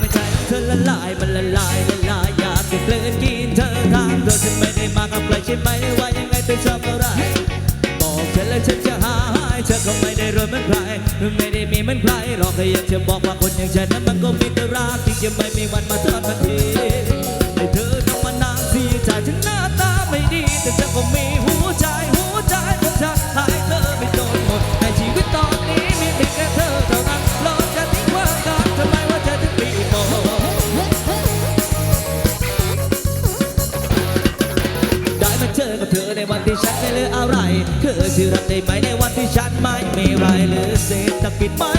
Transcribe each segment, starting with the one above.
ไม่ใจขเธอละลายมันละลายละลายอยากจะเพลินกินเธอทางเธอจะไม่ได้มากับใครใช่ไหมว่ายังไงเธอชอบอะไรบอกฉันแล้วฉันจะหาใเธอก็ไม่ได้รวยเหมือนใครไม่ได้มีเหมือนใครหรอกแค่อยากจะบอกว่าคนอย่างฉันนั้นมันก็มีแต่รักที่จะไม่มีวันมาทอดมันทีแต่เธอต้องมานั่งเสียใจฉันหน้าตาไม่ดีแต่ฉันก็มี ในวันที่ฉันไม่เหลืออะไร เธอจะรับได้ไหมในวันที่ฉันไม่มีไรหรือเศรษฐกิจไม่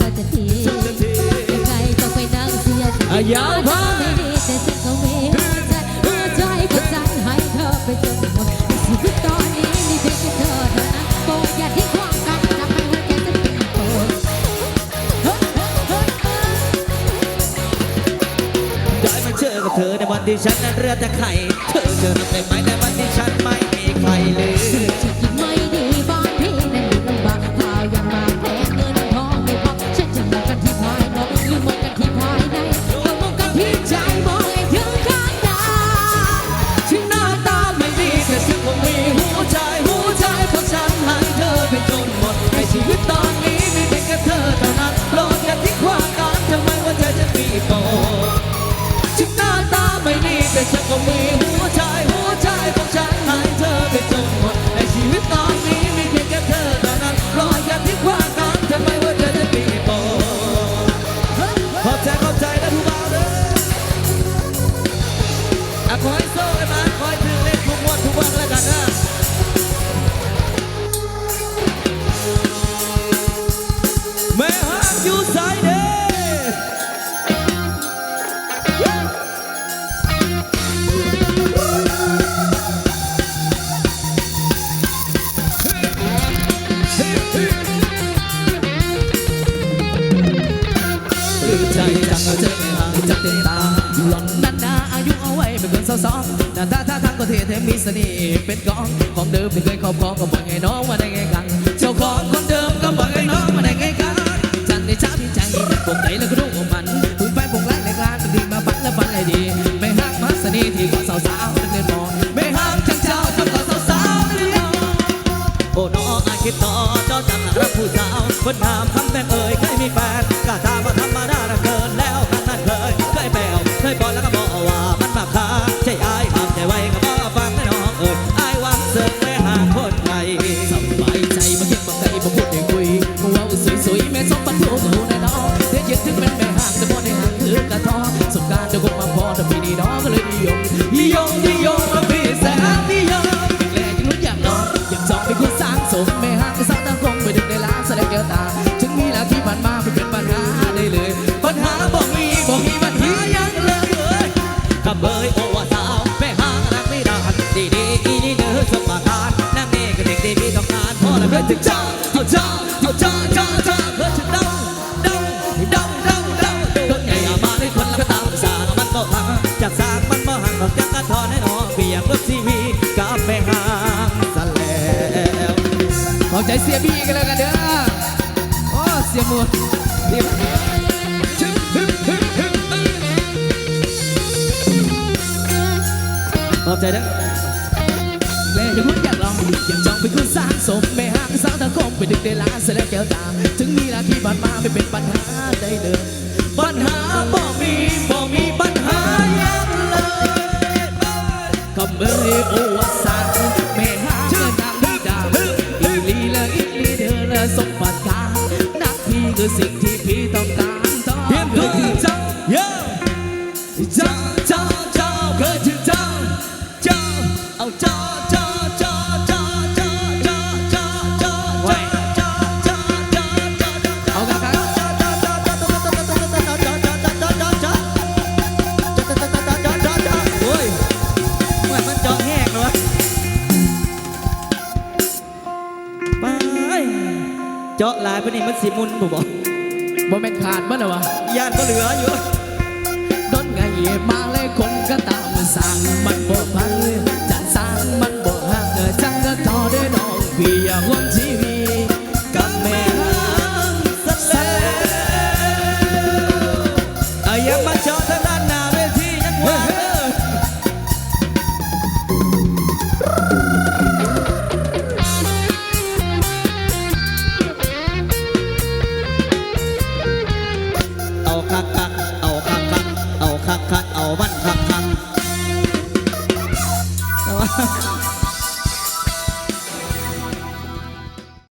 ไม่มีวันจะทอดจะทิ้งยังไงต้องไปนั่งเสียใจอะยาวพอไม่ดีแต่ฉันก็มีหัวใจหัวใจของฉันให้เธอไปจนหมดชีวิตตอนนี้มีเพียงแค่เธอเท่านั้นโปรดอย่าทิ้งความกันทำให้หัวใจฉันเป็นโปรดได้มาเจอกับเธอในวันที่ฉันนั้นเรือแต่ไข่เธอเจอรับได้ไหมในวันที่ ก็มีหัวใจหัวใจของฉันให้เธอไปจนหมดในชีวิตตอนนี้มีเพียงแค่เธอเท่านั้นรดอย่าทิ้งความกันทำไมว่าเธอจะมีโปขอบใจขอบใจนะทุกบ่าวเด้ออะขอให้โซ่ คือใจจังเจอไม่ห่างจับเต็มตาหล่อนนั้นนาอายุเอาไว้ไม่เกินสองหน้าตาท่าทางก็เท่เทมมีเสน่ห์เป็นกองของเดิมที่เคยครอบครองก็บอกให้น้องมาได้ไงกันเจ้าของคนเดิมก็บอกให้น้องมาได้ไงกันจันในช้าที่ใจปกใจแล้วก็รู้ โอ้น้ออาคิดต่อจ้าจังรับผู้สาวคนถามคำแต่เอ่ยเคยมีแฟนกล้าถามว่าธรรมดาน่ะเกินแล้วครั้งนั้นเคยเคยแปลวเคยบอกแล้วก็บอกว่ามันมาค้าใช่อายทำใจไว้ก็บอกฟังให้น้องเอ่ยอายหวังเสริมแม่หาคนใหม่สบายใจมาเก็บมาไกลมาพูดได้คุยมาเว่าสวยๆแม่สมบัติโตโตแน่นอนเดี๋ยวยึดถึงเป็นแม่ห่างแต่บ่ได้ห่างคือกระท้อสงการเดี๋ยวคงมาพอแต่ปีนี้น้องก็เลยนิยมนิยมนิ ถึงเจ้าเอาจ้าเอาจ้าเจ้าเจ้าเพื่อนถึงเดาเดาเดาเดาเด้าต้นใหญ่มาเลยคนแล้วก็ตามสางมันก็พังจากสางมันบ่ห่างออกจากกระทอนให้น้องเปียกรถทีวีกับแม่หางซะแล้วขอใจเสียบี้กันแล้วกันเด้อโอ้เสียหมดนี่ขอบใจเด้อแม่ยังลุ้น อยากลองอยากจองเป็นคนสร้างสมแม่ห่างสาวตะคมไปดึกในร้านแสดงแก้วตา ถึงมีหน้าที่ผ่านมาไม่เป็นปัญหาได้เลยปัญหาบ่มีบ่มีปัญหายังเลยขำเอ้ยโอวสันแม่หาเงินดังดังอีลีละอีลีเธอละสมบัติการนักพี่คือสิ่งที่พี่ต้องการต้องเพียงเกิเพื่เจ้าเย้เจ้าเจ้าเจ้าเกิดถึงเจ้าเจ้าเอาเจ้าเจ้า เจาะหลายปะนี่มันสีมุนบุบอกบ่แม่นขาดมั้งนะวะย่านก็เหลืออยู่ต้นไงมาเลยคนก็ตามสั่งมันบอกพัน